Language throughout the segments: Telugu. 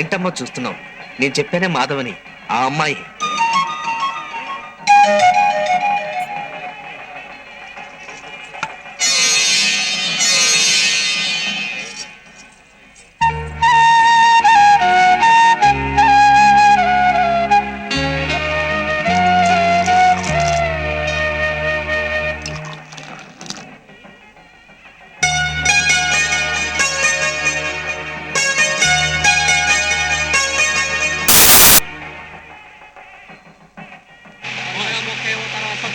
ఏంటమ్మా చూస్తున్నావు? నేను చెప్పానే మాధవని ఆ అమ్మాయి.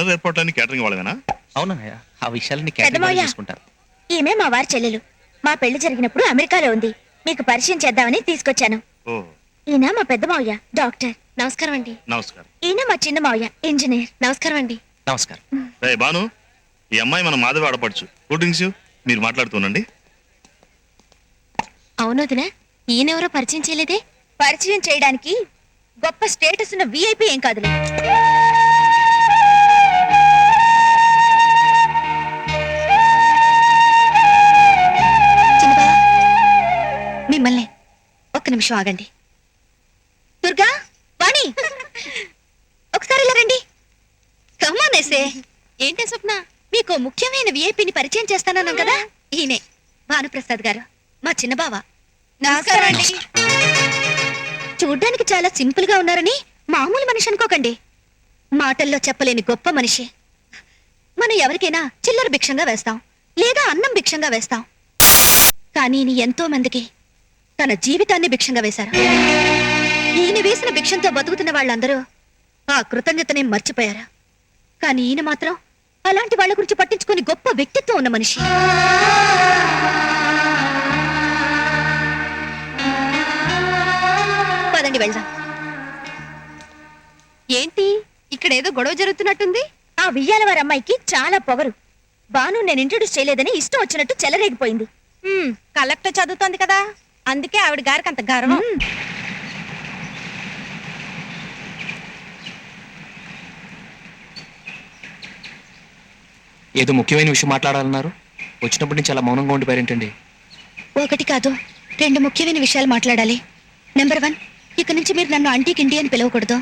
డిన్నర్ ఏర్పాటానికి క్యాటరింగ్ వాళ్ళమేనా అవునయ్య ఆ విషయాలని పెద్దమావయ్య. చూసుకుంటారు. ఈమె మా వారి చెల్లెలు. మా పెళ్ళి జరిగినప్పుడు అమెరికాలో ఉంది. మీకు పరిచయం చేద్దామని తీసుకొచ్చాను. ఓ. ఈయన మా పెద్ద మావయ్య డాక్టర్. నమస్కారం అండి. నమస్కారం. ఈయన మా చిన్న మావయ్య ఇంజనీర్. నమస్కారం అండి. నమస్కారం. రే బాను ఈ అమ్మాయి మన మాధవి ఆడపడుచు. కూల్ డ్రింక్స్ మీరు మాట్లాడుతుండండి అవునోదినా ఈయనెవరో పరిచయం చేయలేదే? పరిచయం చేయడానికి గొప్ప స్టేటస్ ఉన్న విఐపి ఏం కాదులే. నిమిషం ఆగండి. దుర్గా వాణి. ఒకసారి ఇలా రండి. కమ్మానేసే ఏంటే స్వప్న? మీకు ముఖ్యమైన విఐపిని పరిచయం చేస్తానన్నాం కదా? ఈయనే. భానుప్రసాద్ గారు. మా చిన్న బావ. నమస్కారం అండి. చూడ్డానికి చాలా సింపుల్గా ఉన్నారని మామూలు మనిషి అనుకోకండి. మాటల్లో చెప్పలేని గొప్ప మనిషి. మనం ఎవరికైనా చిల్లర భిక్షంగా వేస్తాం. లేదా అన్నం భిక్షంగా వేస్తాం. కానీ ఈయన ఎంతో మందికి తన జీవితాన్ని భిక్షంగా వేశారు. ఈయన వేసిన భిక్షంతో బతుకుతున్న వాళ్ళందరూ ఆ కృతజ్ఞతని మర్చిపోయారు. కానీ ఈయన మాత్రం అలాంటి వాళ్ళ గురించి పట్టించుకుని గొప్ప వ్యక్తిత్వం ఉన్న మనిషి. పదండి వెళ్దాం. ఏంటి? ఇక్కడ ఏదో గొడవ జరుగుతున్నట్టుంది? ఆ వియ్యాల వారి అమ్మాయికి చాలా పొగరు. బాను నేను ఇంట్రొడ్యూస్ చేయలేదని ఇష్టం వచ్చినట్టు చెలరేగిపోయింది. కలెక్టర్ చదువుతోంది కదా. అందుకే ఆవిడ గారికి అంత గర్వం. ఏదో ముఖ్యమైన విషయం మాట్లాడాలన్నారు. వచ్చినప్పటి నుంచి చాలా మౌనంగా ఉండిపోయారేంటండి? ఒకటి కాదు రెండు ముఖ్యమైన విషయాలు మాట్లాడాలి. నెంబర్ వన్ ఇక నుంచి మీరు నన్ను అంటీకి ఇండి అని పిలవకూడదు.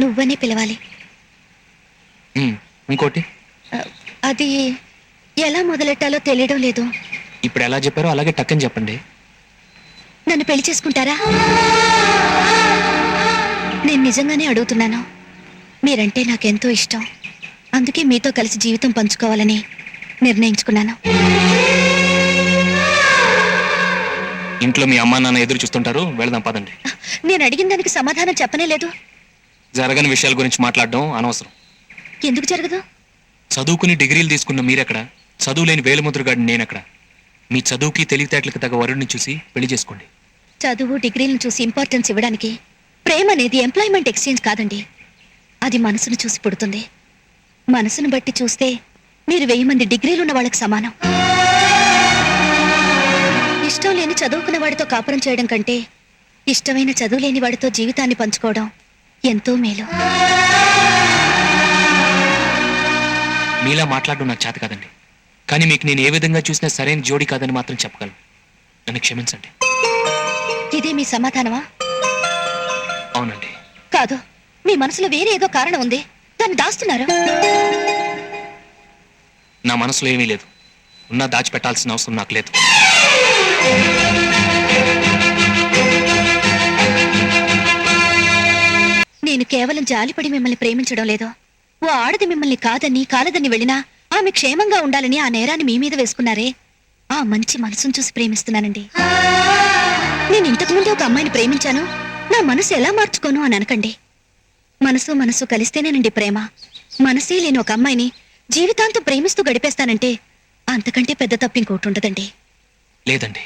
నువ్వనే పిలవాలి. ఉమ్, ఇంకోటి? ఆ, అది ఎలా మొదలెట్టాలో తెలియడం లేదు. ఇప్పుడు ఎలా చెప్పారో అలాగే టక్కని చెప్పండి. నన్ను పెళ్ళి చేసుకుంటారా? నేను నిజంగానే అడుగుతున్నాను. మీరంటే నాకెంతో ఇష్టం. అందుకే మీతో కలిసి జీవితం పంచుకోవాలని నిర్ణయించుకున్నాను. ఇంట్లో మీ అమ్మా నాన్న ఎదురు చూస్తుంటారు. వెళదాం పదండి. నేను అడిగిన దానికి సమాధానం చెప్పనే లేదు. జరగని విషయాల గురించి మాట్లాడడం అనవసరం. ఎందుకు జరగదు? చదువుకుని డిగ్రీలు తీసుకున్న మీరెక్కడ? చదువు లేని వేలముద్రగాడిని నేనెక్కడ? మీ చదువుకి తెలివితేటలకు తగ్గ వరుడిని చూసి పెళ్ళి చేసుకోండి. చదువు డిగ్రీలను చూసి ఇంపార్టెన్స్ ఇవ్వడానికి ప్రేమ అనేది ఎంప్లాయ్మెంట్ ఎక్స్చేంజ్ కాదండి. అది మనసును చూసి పుడుతుంది. మనసును బట్టి చూస్తే మీరు వెయ్యి మంది డిగ్రీలు ఉన్న వాళ్ళకి సమానం. ఇష్టం లేని చదువుకున్న వాడితో కాపురం చేయడం కంటే ఇష్టమైన చదువు లేని వాడితో జీవితాన్ని పంచుకోవడం ఎంతో మేలు. మీలా మాట్లాడడం నాకు చేత కాదండి. కానీ మీకు నేను ఏ విధంగా చూసినా సరైన జోడి కాదని మాత్రం చెప్పగలను. నన్ను క్షమించండి. ఇదే మీ సమాధానమా? అవునండి. కాదు మీ మనసులో వేరే ఏదో కారణం ఉంది. దాన్ని దాస్తున్నారు. నా మనసులో ఏమీ లేదు. ఉన్నా దాచిపెట్టాల్సిన అవసరం నాకు లేదు. నేను కేవలం జాలిపడి మిమ్మల్ని ప్రేమించడం లేదు. ఓ ఆడది మిమ్మల్ని కాదని కాలదని వెళ్ళినా ఆమె క్షేమంగా ఉండాలని ఆ నేరాన్ని మీ మీద వేసుకున్నారే. ఆ మంచి మనసును చూసి ప్రేమిస్తున్నానండి. నేను ఇంతకు ముందే ఒక అమ్మాయిని ప్రేమించాను. నా మనసు ఎలా మార్చుకోను అని అనకండి. మనసు మనసు కలిస్తేనేనండి ప్రేమ. మనసే లేని ఒక అమ్మాయిని జీవితాంతం ప్రేమిస్తూ గడిపేస్తానంటే అంతకంటే పెద్ద తప్పు ఇంకోటి ఉండదండి. లేదండి.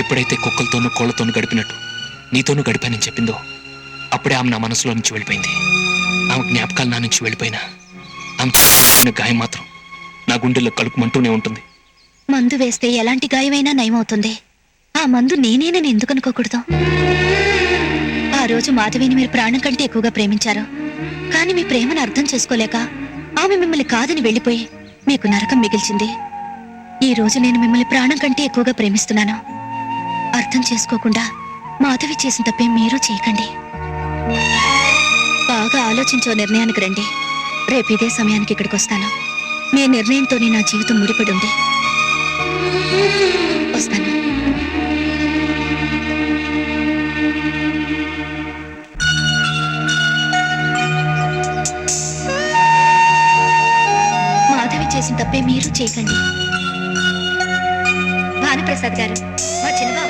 ఎప్పుడైతే కుక్కలతోనూ కోళ్ళతోనూ గడిపినట్టు నీతోనూ గడిపానని చెప్పిందో అప్పుడే ఆమె నా మనసులో నుంచి వెళ్ళిపోయింది. ఆమె జ్ఞాపకాలు నా నుంచి వెళ్ళిపోయినా ఆమె గాయం మాత్రం నా గుండెల్లో కలుపుమంటూనే ఉంటుంది. మందు వేస్తే ఎలాంటి గాయమైనా నయమవుతుంది. ఆ మందు నేనేనని ఎందుకు అనుకోకూడదు? ఆ రోజు మాధవిని మీరు ప్రాణం కంటే ఎక్కువగా ప్రేమించారు. కానీ మీ ప్రేమను అర్థం చేసుకోలేక ఆమె మిమ్మల్ని కాదని వెళ్ళిపోయి మీకు నరకం మిగిల్చింది. ఈ రోజు నేను మిమ్మల్ని ప్రాణం కంటే ఎక్కువగా ప్రేమిస్తున్నాను. అర్థం చేసుకోకుండా మాధవి చేసిన తప్పే మీరు చేయకండి. బాగా ఆలోచించో నిర్ణయానికి రండి. రేపు ఇదే సమయానికి ఇక్కడికి వస్తాను. మీ నిర్ణయంతోనే నా జీవితం ముడిపడి ఉంది. వస్తాను. తప్పే మీరు చేయకండి. భానుప్రసాద్ గారు మా చిన్నబావ